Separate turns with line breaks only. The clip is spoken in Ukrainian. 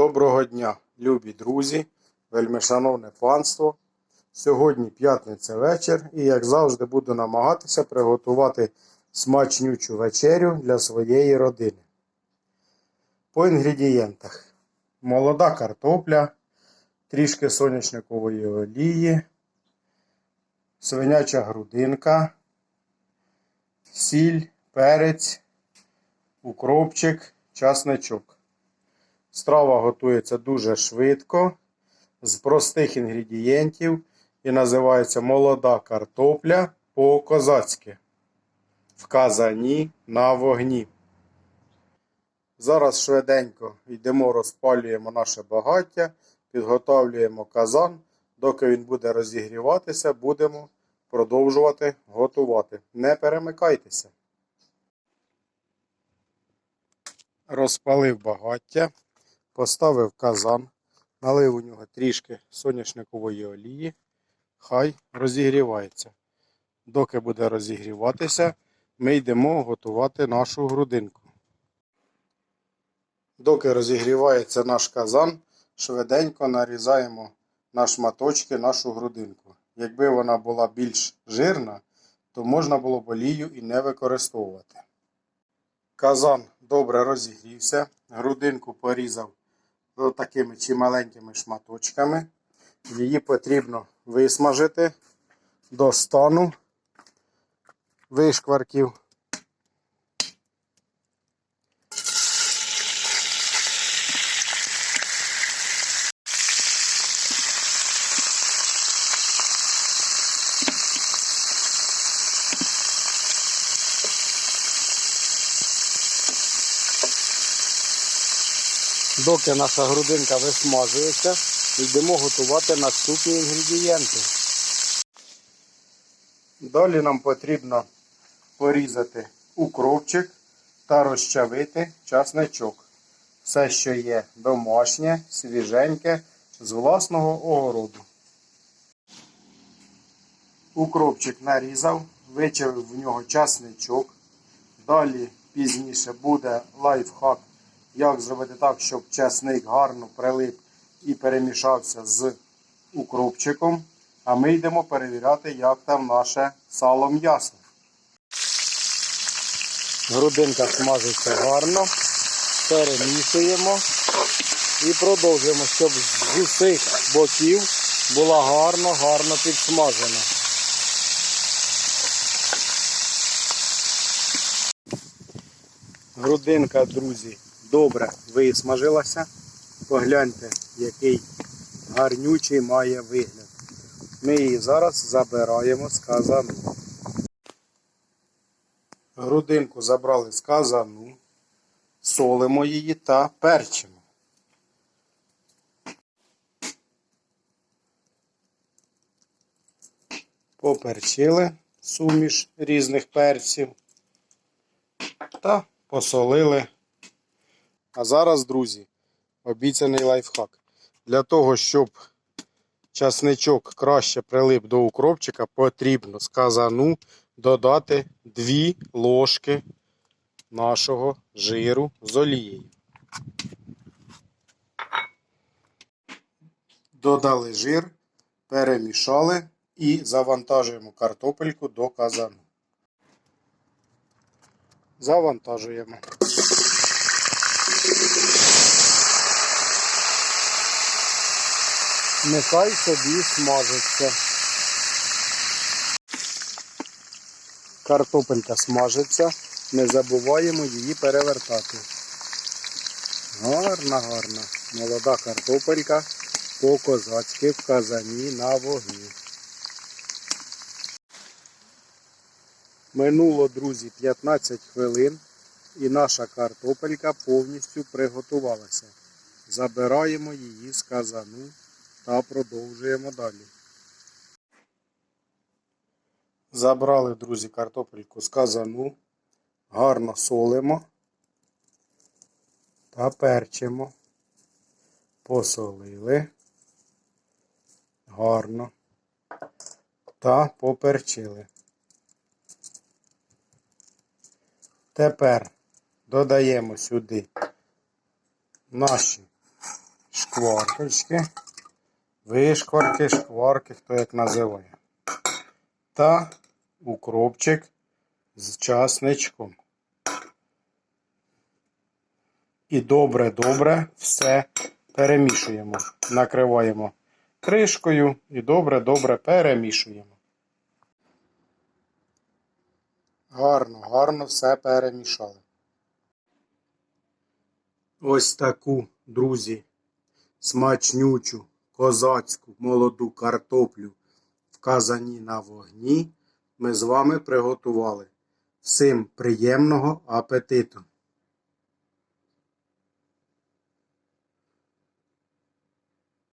Доброго дня, любі друзі, вельмишановне панство. Сьогодні п'ятниця вечір і, як завжди, буду намагатися приготувати смачнючу вечерю для своєї родини. По інгредієнтах: молода картопля, трішки соняшникової олії, свиняча грудинка, сіль, перець, укропчик, часничок. Страва готується дуже швидко, з простих інгредієнтів і називається молода картопля по-козацьки. В казані на вогні. Зараз швиденько йдемо, розпалюємо наше багаття, підготовлюємо казан. Доки він буде розігріватися, будемо продовжувати готувати. Не перемикайтеся. Розпалив багаття. Поставив казан, налив у нього трішки соняшникової олії, хай розігрівається. Доки буде розігріватися, ми йдемо готувати нашу грудинку. Доки розігрівається наш казан, швиденько нарізаємо на шматочки нашу грудинку. Якби вона була більш жирна, то можна було б олію і не використовувати. Казан добре розігрівся, грудинку порізав такими чи маленькими шматочками. Її потрібно висмажити до стану вишкварків. Доки наша грудинка висмажується, йдемо готувати наступні інгредієнти. Далі нам потрібно порізати укропчик та розчавити часничок. Все, що є домашнє, свіженьке, з власного огороду. Укропчик нарізав, вичавив в нього часничок. Далі пізніше буде лайфхак як зробити так, щоб часник гарно прилип і перемішався з укропчиком. А ми йдемо перевіряти, як там наше сало м'ясо. Грудинка смажиться гарно. Перемішуємо і продовжуємо, щоб з усіх боків була гарно, гарно підсмажена. Грудинка, друзі, добре висмажилася. Погляньте, який гарнючий має вигляд. Ми її зараз забираємо з казану. Грудинку забрали з казану, солимо її та перчимо. Поперчили суміш різних перців та посолили а зараз, друзі, обіцяний лайфхак. Для того, щоб часничок краще прилип до укропчика, потрібно з казану додати 2 ложки нашого жиру з олією. Додали жир, перемішали і завантажуємо картопельку до казану. Завантажуємо. Нехай собі смажиться. Картопелька смажиться, не забуваємо її перевертати. Гарна, гарна. Молода картопелька по-козацьки в казані на вогні. Минуло, друзі, 15 хвилин і наша картопелька повністю приготувалася. Забираємо її з казану та продовжуємо далі. Забрали, друзі, картопельку з казану, гарно солимо та перчимо. Посолили гарно та поперчили. Тепер додаємо сюди наші шкваркочки, вишкварки, шкварки, хто як називає. Та укропчик з часничком. І добре-добре все перемішуємо. Накриваємо кришкою і добре-добре перемішуємо. Гарно, гарно все перемішали. Ось таку, друзі, смачнючу, козацьку молоду картоплю в казані на вогні ми з вами приготували. Всім приємного апетиту!